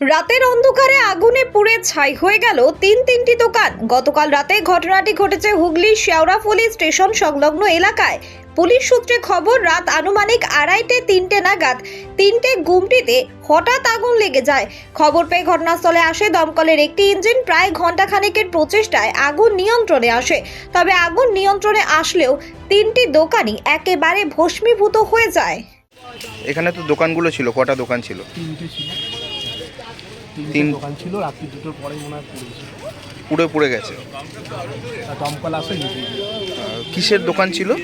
রাতের অন্ধকারে আগুনে পুড়ে ছাই হয়ে গেল তিন তিনটি দোকান। গতকাল রাতে ঘটনাটি ঘটেছে হুগলির শেওড়াফুলি স্টেশন সংলগ্ন এলাকায়। পুলিশ সূত্রে খবর রাত আনুমানিক আড়াইটে তিনটে নাগাদ তিনটে গুমটিতে হঠাৎ আগুন লেগে যায়। খবর পেয়ে ঘটনাস্থলে আসে দমকলের একটি ইঞ্জিন। প্রায় ঘন্টাখানেকের প্রচেষ্টায় আগুন নিয়ন্ত্রণে আসে। তবে আগুন নিয়ন্ত্রণে আসলেও তিনটি দোকানই একেবারে ভস্মীভূত হয়ে যায়। এখানে তো দোকানগুলো ছিল কটা দোকান ছিল? তিনটে ছিল। তিনটে তিন- দোকান ছিল রাত্রি দুটোর পরে মনে হয় পুড়ে পুড়ে গেছে। আর দমকল আসে নিতে কিসের দোকান ছিল?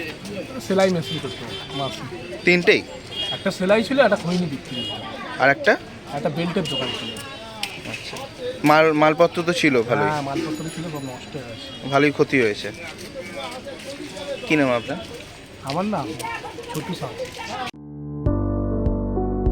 সেলাই মেশিন করতো মাসি তিনটেই? একটা সেলাই ছিল একটা খৈনি বিক্রি আর একটা? একটা বেল্টের দোকান ছিল। আচ্ছা। মাল মালপত্র তো ছিল ভালোই। হ্যাঁ মালপত্র ছিল সব নষ্ট হয়ে গেছে। ভালোই ক্ষতি হয়েছে। কি নাম আপনার? আমার না ছোটু সাহ।